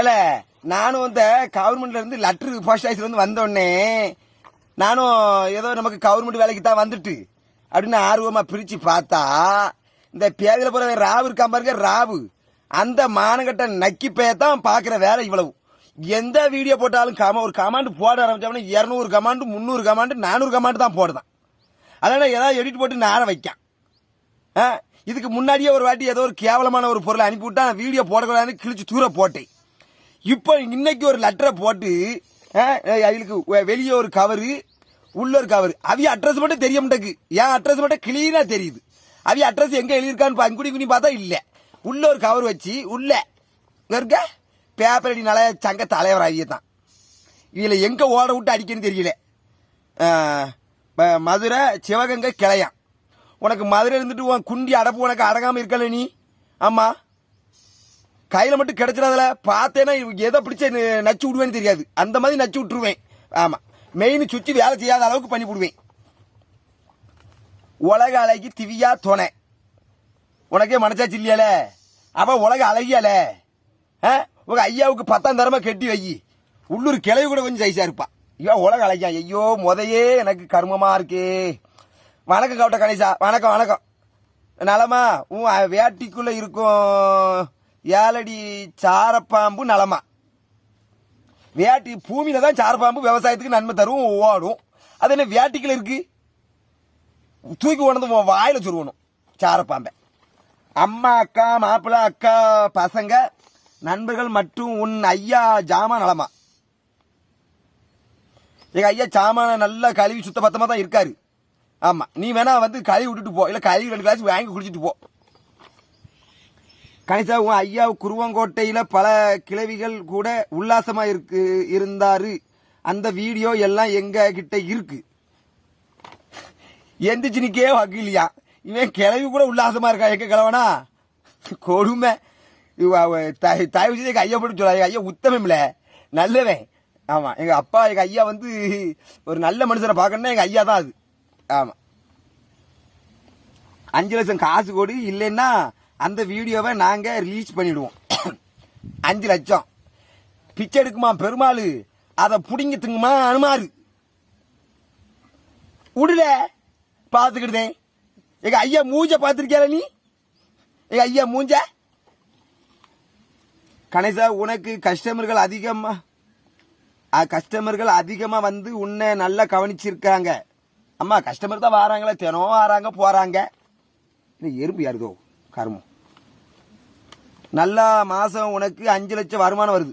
ஏல நானும் அந்த கவர்மெண்ட்ல இருந்து லெட்டர் போஸ்ட் ஆஃபீஸ்ல இருந்து வந்தோடனே நானும் ஏதோ நமக்கு கவர்மெண்ட் வேலைக்கு தான் வந்துட்டு அப்படின்னு ஆர்வமா பிரிச்சு பார்த்தா இந்த பேரில் போற ராவு இருக்கா பாருங்க ராவு. அந்த மானகட்ட நக்கி தான் பாக்குற வேலை இவ்வளவு. எந்த வீடியோ போட்டாலும் கம ஒரு கமாண்ட் போட ஆரம்பிச்சோம்னா இரநூறு கமாண்டு முந்நூறு கமாண்டு நானூறு கமாண்டு தான் போடுதான். அதனால ஏதாவது எடிட் போட்டு நார வைக்கான். இதுக்கு முன்னாடியே ஒரு வாட்டி ஏதோ ஒரு கேவலமான ஒரு பொருளை அனுப்பிவிட்டா நான் வீடியோ போடக்கூடாதுன்னு கிழிச்சு தூர போட்டேன். இப்போ இன்னைக்கு ஒரு லெட்டரை போட்டு அவளுக்கு வெளியே ஒரு கவரு உள்ள ஒரு கவர் அவிய அட்ரஸ் மட்டும் தெரிய மாட்டேங்கு என் அட்ரஸ் மட்டும் கிளீனாக தெரியுது. அவிய அட்ரஸ் எங்கே எழுதியிருக்கான்னு அங்குடி குனி பார்த்தா இல்லை. உள்ள ஒரு கவர் வச்சு உள்ள. இருக்க? பேப்பர் அடி நல்ல சங்க தலைவர் அவிய தான். இதில் எங்கே ஓட விட்டு அடிக்கன்னு தெரியல. மதுரை சிவகங்கை கிளையான். உனக்கு மதுரை இருந்துட்டு உன் குண்டி அடப்பு உனக்கு அடங்காமல் இருக்கல நீ? ஆமாம் கையில மட்டும் கிடைச்சிடாதுல. பார்த்தேன்னா எதை பிடிச்ச நச்சு விடுவேன்னு தெரியாது. அந்த மாதிரி நச்சு விட்டுருவேன். ஆமா. மெயின் சுவிட்ச் வேலை செய்யாத அளவுக்கு பண்ணி விடுவேன். உலக அழகி திவ்யா துணை உனக்கே மனசாச்சு இல்லையால? அவ உலக அழகியால? ஆ? உங்க ஐயாவுக்கு பத்தாம் தரமா கெட்டி வை. உள்ளூர் கிளவி கூட கொஞ்சம் சைஸா இருப்பா. ஐயோ உலக அழகியா? ஐயோ முதையே எனக்கு கர்மமா இருக்கே. வணக்கம் கவுட்ட கணேசா. வணக்கம் வணக்கம். நலமா? உன் வேட்டிக்குள்ள இருக்கும். ஏழடி சாரப்பாம்பு நலமா? வேட்டி பூமியில தான் சாரப்பாம்பு விவசாயத்துக்கு நன்மை தரும் ஓடும். அது என்ன வேட்டிக்கில் இருக்கு? தூக்கி உணர்ந்து வாயில சொருவணும் சாரப்பாம்பை. அம்மா அக்கா மாப்பிள்ளை அக்கா பசங்க நண்பர்கள் மற்றும் உன் ஐயா ஜாமா நலமா? எங்க ஐயா சாமான நல்லா கழுவி சுத்த பத்தமா தான் இருக்காரு. ஆமா நீ வேணா வந்து கழுவி விட்டுட்டு போ. இல்ல கழுவி ரெண்டு கிளாஸ் வாங்கி குடிச்சிட்டு போ. கணிசா உன் ஐயா குருவங்கோட்டையில பல கிழவிகள் கூட உல்லாசமா இருக்கு இருந்தாரு. அந்த வீடியோ எல்லாம் எங்க கிட்ட இருக்கு. எந்திரிச்சு நிக்கே இல்லையா? இவன் கிளவி கூட உல்லாசமா இருக்கா? எங்க கிழவனா? கொடுமை. த- தயவு செய்து எங்க ஐயா போட்டு சொல்ல எங்க ஐயா உத்தமம்ல. நல்லவன். ஆமா. எங்க அப்பா எங்க ஐயா வந்து ஒரு நல்ல மனுஷனை பார்க்கணுன்னா எங்க ஐயா தான் அது. ஆமா. அஞ்சு லட்சம் காசு கொடு. இல்லைன்னா அந்த வீடியோவை நாங்கள் ரிலீஸ் பண்ணிவிடுவோம் அஞ்சு லட்சம். பிச்சை எடுக்குமா பெருமாள்? அதை பிடிங்கி திங்குமா அனுமாரு? விடுல பார்த்துக்கிட்டேன். எங்க ஐயா மூஞ்ச பார்த்துருக்கியா நீ? எங்க ஐயா மூஞ்ச? கணேசா உனக்கு கஸ்டமர்கள் அதிகமாக கஸ்டமர்கள் அதிகமாக வந்து உன்னை நல்லா கவனிச்சிருக்காங்க. அம்மா கஸ்டமர் தான் வராங்களே தினம் வராங்க போகிறாங்க எறும்பு யாருதோ கருமம். நல்லா மாசம் உனக்கு அஞ்சு லட்சம் வருமானம் வருது.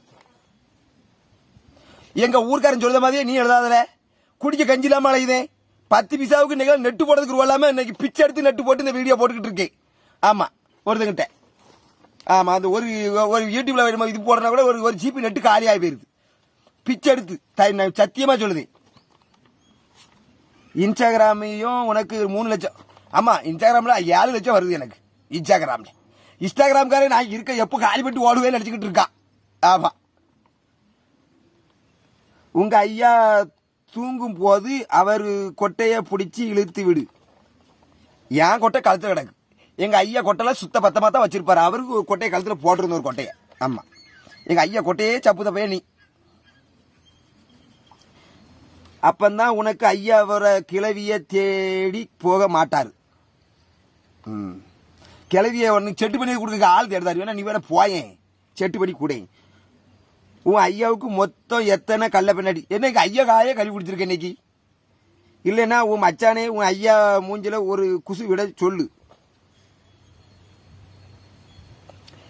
எங்க ஊர்க்காரன் சொல்ற மாதிரியே நீ எழுதாதல? குடிக்க கஞ்சி இல்லாம அலையுதேன் பத்து பிசாவுக்கு இன்னைக்கு நெட்டு போடுறதுக்கு ரூபா இல்லாம இன்னைக்கு பிச்சை எடுத்து நெட்டு போட்டு இந்த வீடியோ போட்டுக்கிட்டு இருக்கேன் ஆமா ஒருத்தங்கிட்ட. ஆமா அந்த ஒரு ஒரு யூடியூப்ல வேணுமா இது போடுறா கூட ஒரு ஒரு ஜிபி நெட்டு காலி ஆகி போயிருது. பிச்சை எடுத்து. தை- நான் சத்தியமா சொல்லுது. இன்ஸ்டாகிராமையும் உனக்கு மூணு லட்சம். ஆமா இன்ஸ்டாகிராம்ல ஏழு லட்சம் வருது எனக்கு. இன்ஸ்டாகிராம்ல. இன்ஸ்டாகிராம்காரே நான் இருக்க எப்போ காலி பண்ணிட்டு ஓடுவேன்னு நினைச்சுக்கிட்டு இருக்கான். ஆமா. உங்க ஐயா தூங்கும் போது அவர் கொட்டைய பிடிச்சி இழுத்து விடு. என் கொட்டை கழுத்துல கிடக்கு. எங்க ஐயா கொட்டையில சுத்த பத்தமா தான் வச்சிருப்பாரு. அவருக்கு கொட்டையை கழுத்துல போட்டிருந்த ஒரு கொட்டைய. ஆமா. எங்க ஐயா கொட்டையே சப்பு தப்பைய நீ. அப்பந்தான் உனக்கு ஐயா வர கிளவிய தேடி போக மாட்டாரு. ம். கிளவிய ஒன்று செட்டு பண்ணி கொடுக்க ஆள் தேடுதாரு. வேணா நீ வேணா போயேன் செட்டு பண்ணி கூட. உன் ஐயாவுக்கு மொத்தம் எத்தனை கல்ல பின்னாடி? என்னைக்கு ஐயா காயே கழுவி கொடுத்துருக்க இன்னைக்கு? இல்லைன்னா உன் மச்சானே உன் ஐயா மூஞ்சில ஒரு குசு விட சொல்லு.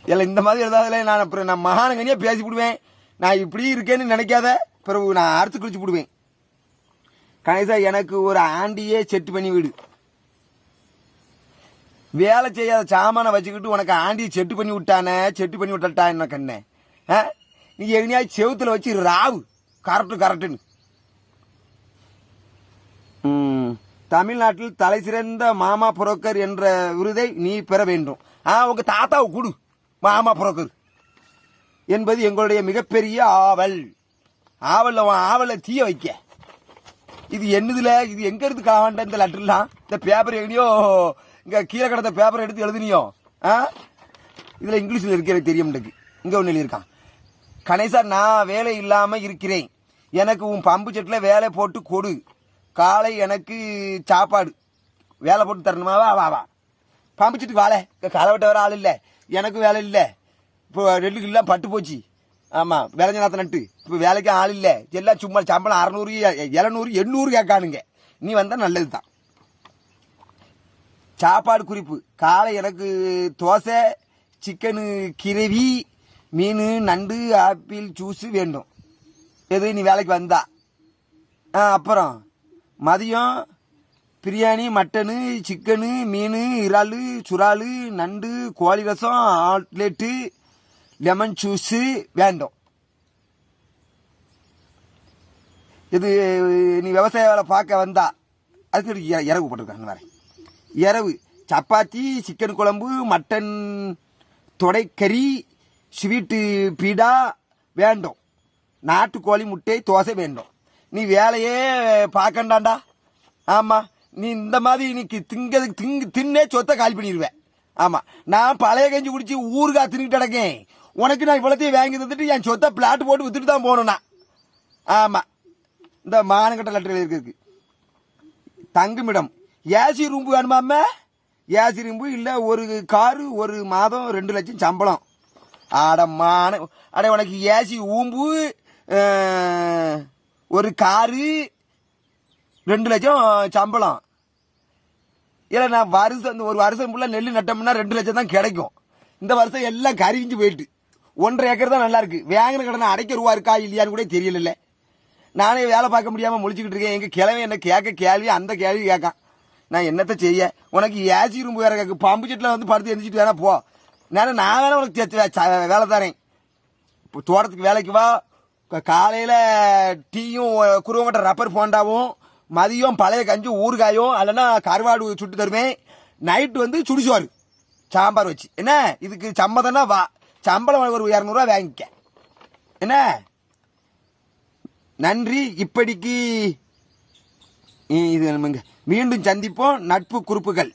இல்லை இந்த மாதிரி எழுதாதுல நான் அப்புறம் நான் மகானங்கனியாக பேசி விடுவேன். நான் இப்படி இருக்கேன்னு நினைக்காத. பிறகு நான் அறுத்து குளிச்சு விடுவேன். கணேசா எனக்கு ஒரு ஆண்டியே செட்டு பண்ணி விடு. வேலை செய்யாத சாமானை வச்சுக்கிட்டு உனக்கு ஆண்டியை செட்டு பண்ணி விட்டானே செட்டு பண்ணி விட்டட்டா என்ன கண்ணே? ஆ? நீ எங்கேயா செவுத்துல வச்சு ராவு. கரெக்டு கரெக்டுன்னு ம், தமிழ்நாட்டில் தலை சிறந்த மாமா புரோக்கர் என்ற விருதை நீ பெற வேண்டும். ஆ உங்கள் தாத்தாவை கொடு மாமா புரோக்கர் என்பது எங்களுடைய மிகப்பெரிய ஆவல். ஆவலில் உன் ஆவலை தீய வைக்க. இது என்னதுல? இது எங்க இருந்து காவாண்ட இந்த லெட்டர்லாம் இந்த பேப்பர் எங்கேயோ இங்கே கீழே கிடந்த பேப்பரை எடுத்து எழுதுனியோ? ஆ? இதில் இங்கிலீஷில் இருக்கிறது தெரிய இங்கே ஒன்று ஒண்ணு எழுதியிருக்கான். கணேசா நான் வேலை இல்லாமல் இருக்கிறேன். எனக்கு உன் பம்பு செட்டில் வேலை போட்டு கொடு. காலை எனக்கு சாப்பாடு. வேலை போட்டு தரணுமா? வா வா வா. பம்பு செட்டுக்கு வாழை. களை வெட்ட வர ஆள் இல்லை. எனக்கு வேலை இல்லை. இப்போ ரெண்டு கிலோ பட்டு போச்சு. ஆமாம் விளைஞ்ச நாத்த நட்டு. இப்போ வேலைக்கு ஆள் இல்லை. எல்லாம் சும்மா சம்பளம் அறநூறு எழுநூறு எண்ணூறு கேட்கானுங்க. நீ வந்தால் நல்லது தான் சாப்பாடு குறிப்பு. காலை எனக்கு தோசை சிக்கனு கிரவி மீன் நண்டு ஆப்பிள் ஜூஸு வேண்டும். எது நீ வேலைக்கு வந்தா? ஆ அப்புறம் மதியம் பிரியாணி மட்டனு சிக்கனு மீன் இறால் சுறால் நண்டு கோழி ரசம் ஆட்லெட்டு லெமன் ஜூஸு வேண்டும். இது நீ விவசாய வேலை பார்க்க வந்தா அதுக்கு இறகு போட்டிருக்காங்க வரேன் இரவு. சப்பாத்தி சிக்கன் குழம்பு மட்டன் தொடைக்கறி ஸ்வீட்டு பீடா வேண்டும். நாட்டுக்கோழி முட்டை தோசை வேண்டும். நீ வேலையே பார்க்கண்டாண்டா? ஆமாம் நீ இந்த மாதிரி இன்னைக்கு திங்கிறதுக்கு திங்கு தின்னே சொத்தை காலி பண்ணிடுவேன் ஆமாம் நான் பழைய கஞ்சி குடிச்சு ஊருக்கா தின்னுட்டு கிடக்கேன். உனக்கு நான் இவ்வளோத்தையும் வாங்கி தந்துட்டு என் சொத்தை பிளாட் போட்டு வித்துட்டு தான் போகணும்னா. ஆமாம் இந்த மானங்கட்ட லெட்டர் இருக்கு தங்குமிடம் ஏசி ரூம்பு வேணுமாமே? ஏசி ரூம்பு இல்லை ஒரு காரு ஒரு மாதம் ரெண்டு லட்சம் சம்பளம். அடமான அட உனக்கு ஏசி ஊம்பு ஒரு காரு ரெண்டு லட்சம் சம்பளம். இல்லை நான் வருஷம் இந்த ஒரு வருஷம் ஃபுல்லாக நெல் நட்டோம்னா ரெண்டு லட்சம் தான் கிடைக்கும். இந்த வருஷம் எல்லாம் கருவிஞ்சு போயிட்டு. ஒன்றரை ஏக்கர் தான் நல்லா இருக்கு. வாங்கின கடனை அடைக்க ரூபா இருக்கா இல்லையான்னு கூட தெரியல நானே வேலை பார்க்க முடியாமல் முழிச்சுக்கிட்டு இருக்கேன். எங்கள் கிழமை என்ன கேட்க கேள்வி அந்த கேள்வி கேட்கான். நான் என்னத்த செய்ய? உனக்கு ஏசி ரூம் வேற கேக்கு பம்பு செட்டில் வந்து படுத்து எந்திரிச்சிட்டு வேணா போ. நான் நான் வேணா உனக்கு ச- வேலை தரேன். இப்போ தோட்டத்துக்கு வேலைக்கு வா. காலையில் டீயும் குருவமட்ட ரப்பர் போண்டாவும் மதியம் பழைய கஞ்சி ஊறுகாயும் இல்லைன்னா கருவாடு சுட்டு தருவேன். நைட்டு வந்து சுடிசோறு சாம்பார் வச்சு. என்ன? இதுக்கு சம்மதம்னா வா. சம்பளம் ஒரு இரநூறுவா வாங்கிக்க. என்ன? நன்றி. இப்படிக்கு இது நம்மங்க மீண்டும் சந்திப்போம். நட்பு குறிப்புகள்.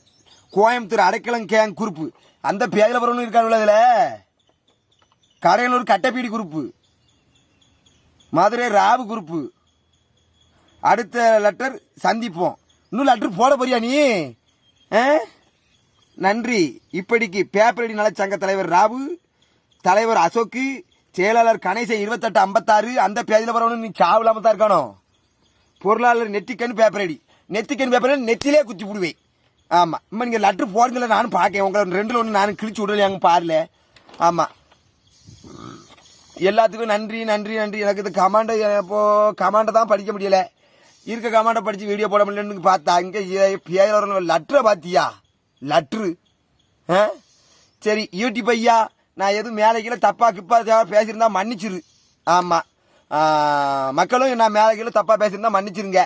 கோயம்புத்தூர் அடைக்கலம் கேங் குறிப்பு. அந்த பேரில் வரணும் இருக்காரு இதுல கரையலூர் கட்டப்பீடி குறிப்பு. மதுரை ராவு குறிப்பு. அடுத்த லெட்டர் சந்திப்போம். இன்னும் லெட்டர் போட போறியா நீ? நன்றி. இப்படிக்கு பேப்பரடி நலச்சங்க தலைவர் ராவு தலைவர் அசோக்கு செயலாளர் கணேசன் இருபத்தெட்டு ஐம்பத்தாறு அந்த பேஜில் வரணும் நீ சாவில்லாம தான் இருக்கணும் பொருளாளர் நெட்டிக்கன் பேப்பரடி நெத்திக்கன் பேப்பர் நெத்திலே குத்தி விடுவேன் ஆமாம் இம்மா நீங்கள் லெட்ரு போடுங்கள நானும் பார்க்கேன் உங்களை ரெண்டில் ஒன்று நானும் கிழிச்சு விடலையாங்க பாருல. ஆமாம் எல்லாத்துக்கும் நன்றி நன்றி நன்றி. எனக்கு இது கமாண்டை இப்போது கமாண்டை தான் படிக்க முடியலை. இருக்க கமாண்டை படித்து வீடியோ போட முடியலன்னு பார்த்தா இங்கே பேர் லெட்டரை பார்த்தியா லெட்ரு ஆ? சரி யூடியூப் ஐயா நான் எதுவும் மேலே கீழே தப்பாக கிப்பா தேவை பேசியிருந்தா மன்னிச்சிரு. ஆமாம் மக்களும் நான் மேலே கீழே தப்பாக பேசியிருந்தா மன்னிச்சிருங்க.